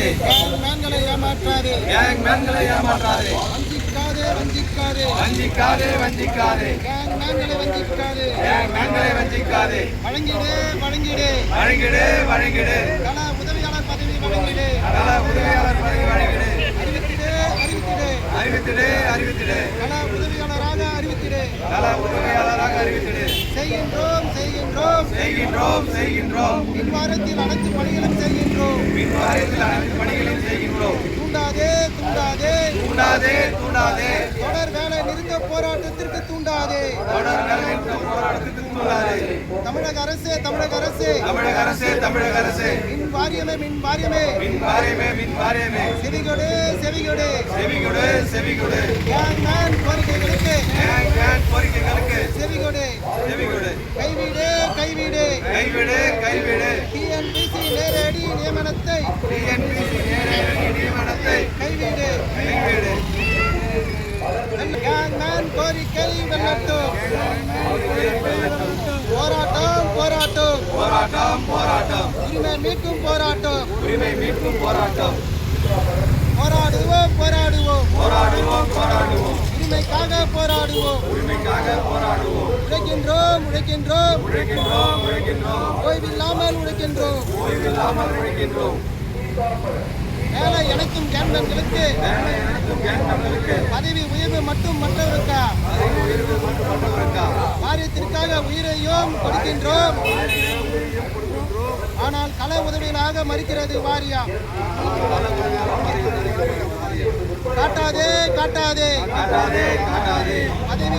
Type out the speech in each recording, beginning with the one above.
ஏமாற்றாதே. மேன்களை ஏமாற்றாதே. கேங் மேன்களை ஏமாற்றாதே. வஞ்சிக்காதே வஞ்சிக்காதே. வஞ்சிக்காதே வஞ்சிக்காதே. கேங் மேன்களை வஞ்சிக்காதே. கேங் மேன்களை வஞ்சிக்காதே. வழங்கிடு வழங்கிடு. வழங்கிடு வழங்கிடு. கல உதவியாளர் பதவி வழங்கிடு. நல உதவியாளர் பதவி வழங்கிடு. அறிவித்திடு அறிவித்திடு. அறிவித்திடு அறிவித்திடு. கல உதவியாளராக அறிவித்திடு. நல உதவியாளராக அறிவித்திடு. செய்கின்றோம் செய்கின்றோம் செய்கின்றோம். செய்கின்றோம் மின்வாரத்தில் அனைத்து பணிகளும் செய்கின்றோம். மின் வாரியத்தில் அனைத்து பணிகளையும் செய்கின்றோம். தூண்டாதே தூண்டாதே. தூண்டாதே தூண்டாதே. தொடர் வேலை நிறுத்த போராட்டத்திற்கு தூண்டாதே. தொடர் வேலை நிறுத்த போராட்டத்துக்கு தூண்டாதே. தமிழக அரசே தமிழக அரசே. தமிழக அரசே தமிழக அரசே. மின் வாரியமே மின் வாரியமே. மின் வாரியமே மின் வாரியமே. செவிகொடு செவிகொடு. செவிகொடு செவிகொடு கேங் மேன் கோரிக்கைகளுக்கு கேங் கேங் கோரிக்கைகளுக்கு செவிகொடு செவிகொடு கைவிடு கைவிடு கைவிடு. டிஎன்பிசி நேரடி நியமனத்தை டிஎன்பிசி நேரடி நியமனத்தை கைவிடு. கைவிடு. கேங் மேன் கோரிக்கை வெல்லட்டும். போராட்டம் போராட்டம். போராட்டம் போராட்டம். உரிமை மீட்கும் போராட்டம். உரிமை மீட்கும் போராட்டம். போராடுவோம் போராடுவோம். போராடுவோம் போராடுவோம். உரிமைக்காக போராடுவோம். உரிமைக்காக போராடுவோம். உழைக்கின்றோம் உழைக்கின்றோம். உழைக்கின்றோம் உழைக்கின்றோம் ஓய்வில்லாமல் உழைக்கின்றோம். ஓய்வில்லாமல் உழைக்கின்றோம் வேலை எனக்கும் கேண்டங்களுக்கு பதவி உயர்வு மட்டும் மற்றவருக்கா? காரியத்திற்காக வாரியத்திற்காக உயிரையும் கொடுக்கின்றோம். ஆனால் கள உதவிகளாக மறுக்கிறது வாரியம் காட்டாதே காட்டாதே காட்டாதே காட்டாதே. பதவி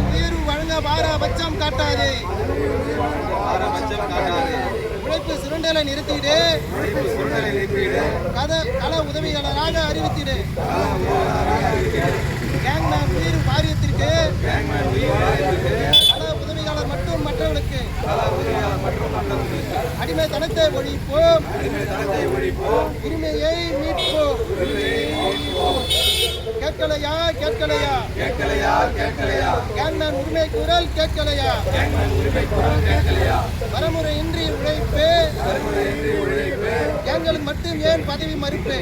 பாரபட்சம் காட்டாதே. பாரபட்சம் காட்டாதே. உழைப்பு சுரண்டலை நிறுத்திடு. கத கள உதவியாளராக அறிவித்திடு. கேங்மேன் உயிர் வாரியத்திற்கு. கள உதவியாளர் மற்றும் மற்றவர்களுக்கு. அடிமை தரத்தை ஒழிப்போம். உரிமையை மீட்போம். கேட்கலையா கேட்கலையா? கேட்கலையா கேட்கலையா? கேங்மேன் உரிமை குரல் கேட்கலையா? கேங்மேன் உரிமை குரல் கேட்கலையா? வரமுறையின்றி உழைப்பு. வறுமுறையின்றி உழைப்பு. கேங்களுக்கு மட்டும் ஏன் பதவி மறுப்பு?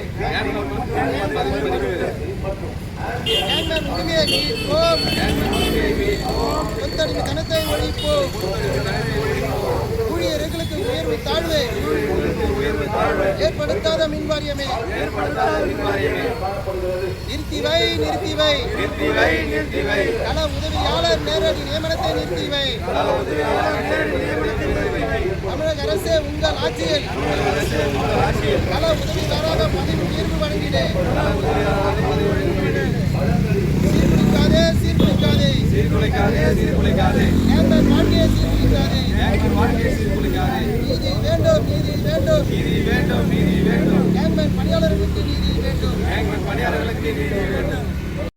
கேங்மேன் உரிமையை மீட்போம் கேங்மேன் உரிமையை மீட்போம் கொத்தடிமை தனத்தை ஒழிப்போம் ஊழியர்களுக்கு உயர்வு தாழ்வு உயர்வு தாழ்வு ஏற்படுத்தாத மின்வாரியமே ஏற்படுத்தாத மின் வாரியமே நிறுத்தி வை நிறுத்தி வை நிறுத்தி வை நிறுத்தி வை கள உதவியாளர் நேரடி நியமனத்தை நிறுத்தி வை கள உதவியாளர் நேரடி நியமனத்தை நிறுத்தி வை தமிழக அரசே உங்கள் ஆட்சியில். கள உதவியாளராக பதவி உயர்வு வழங்கிடு சீர்குலைக்காதே சீர்குலைக்காதே சீர்குலைக்காதே சீர்குலைக்காதே நேர்மன் வாழ்க்கையை சீர்குலைக்காதே கேங்மேன் வாழ்க்கையை சீர்குலைக்காதே நீதி வேண்டும் நீதி வேண்டும். நீதி வேண்டும் நீதி வேண்டும். கேங்மேன் பணியாளர்களுக்கு நீதி வேண்டும். கேங்மேன் பணியாளர்களுக்கு நீதி வேண்டும்.